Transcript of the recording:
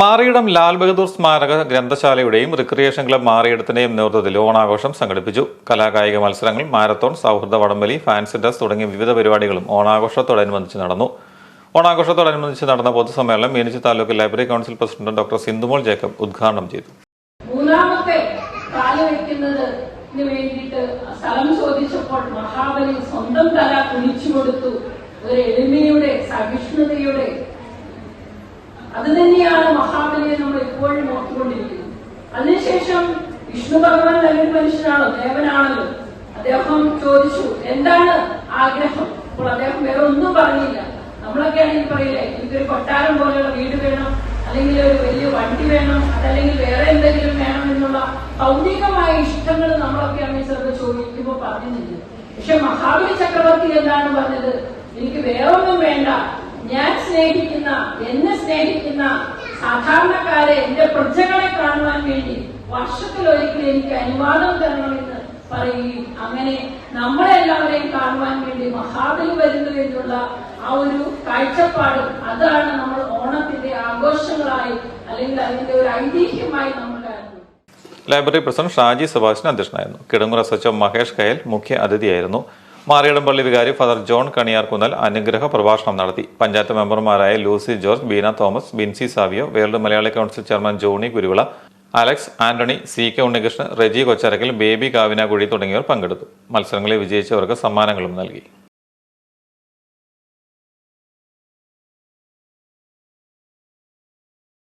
മാറിയിടം ലാൽ ബഹദൂർ സ്മാരക ഗ്രന്ഥശാലയുടെയും recreation club മാറിയിടത്തിന്റെയും നേതൃത്വത്തിൽ ഓണാഘോഷം സംഘടിപ്പിച്ചു. കലാകായിക മത്സരങ്ങൾ മാരത്തോൺ സൗഹൃദ വടംവലി ഫാൻസി ഡ്രസ് തുടങ്ങിയ വിവിധ പരിപാടികളും ഓണാഘോഷത്തോടനുബന്ധിച്ച് നടന്നു. ഓണാഘോഷത്തോടനുബന്ധിച്ച് നടന്ന പൊതുസമ്മേളനം Meenachil taluk library council president doctor Sindhumol Jacob ഉദ്ഘാടനം ചെയ്തു. മൂന്നാമത്തെ സ്ഥലം ചോദിച്ചപ്പോൾ മഹാബലി സ്വന്തം തല ഒരു സഹിഷ്ണുതയുടെ. അത് തന്നെയാണ് മഹാബലിയെ നമ്മൾ ഇപ്പോഴും നോക്കിക്കൊണ്ടിരിക്കുന്നത് അതിനുശേഷം വിഷ്ണു ഭഗവാൻ നല്ലൊരു മനുഷ്യനാണോ? ദേവനാണല്ലോ. അദ്ദേഹം ചോദിച്ചു എന്താണ് ആഗ്രഹം? അപ്പോൾ അദ്ദേഹം വേറെ ഒന്നും പറഞ്ഞില്ല. നമ്മളൊക്കെ ആണെങ്കിൽ പറയില്ലേ എനിക്കൊരു കൊട്ടാരം പോലെയുള്ള വീട് വേണം അല്ലെങ്കിൽ ഒരു വലിയ വണ്ടി വേണം അതല്ലെങ്കിൽ വേറെ എന്തെങ്കിലും വേണം എന്നുള്ള ഭൗതികമായ ഇഷ്ടങ്ങൾ നമ്മളൊക്കെ ആണെങ്കിൽ ചിലപ്പോൾ ചോദിക്കുമ്പോൾ പറഞ്ഞില്ല പക്ഷെ മഹാബലി ചക്രവർത്തി എന്താണ് പറഞ്ഞത്? എനിക്ക് വേറൊന്നും വേണ്ട. ഞാൻ സ്നേഹിക്കുന്ന എന്നെ സ്നേഹിക്കുന്ന സാധാരണക്കാരെ എന്റെ പ്രജകളെ കാണുവാൻ വേണ്ടി വർഷത്തിൽ വർഷത്തിലൊരിക്കൽ എനിക്ക് അനുവാദം തരണമെന്ന് പറയുകയും അങ്ങനെ നമ്മളെല്ലാവരെയും കാണുവാൻ വേണ്ടി മഹാബലി വരുന്നു എന്നുള്ള ആ ഒരു കാഴ്ചപ്പാട് അതാണ് നമ്മൾ ഓണത്തിന്റെ ആഘോഷങ്ങളായി അല്ലെങ്കിൽ അതിന്റെ ഒരു ഐതിഹ്യമായി നമ്മൾ ലൈബ്രറി പ്രസിഡന്റ് ഷാജി സുഭാഷിന് അധ്യക്ഷനായിരുന്നു. കിടങ്ങുറ സച്ചം മഹേഷ് കയൽ മുഖ്യ അതിഥിയായിരുന്നു. മാറിയിടം പള്ളി വികാരി ഫാദർ ജോൺ കണിയാർക്കുന്നൽ അനുഗ്രഹ പ്രഭാഷണം നടത്തി. പഞ്ചായത്ത് മെമ്പർമാരായ Lucy George Beena Thomas Binsy Savio world Malayali council chairman Johnny Kuruvila Alex Antony C K Unnikrishnan Reji Kocharakkal Baby Kavinakuzhi തുടങ്ങിയവർ പങ്കെടുത്തു. മത്സരങ്ങളിൽ വിജയിച്ചവർക്ക് സമ്മാനങ്ങളും നൽകി.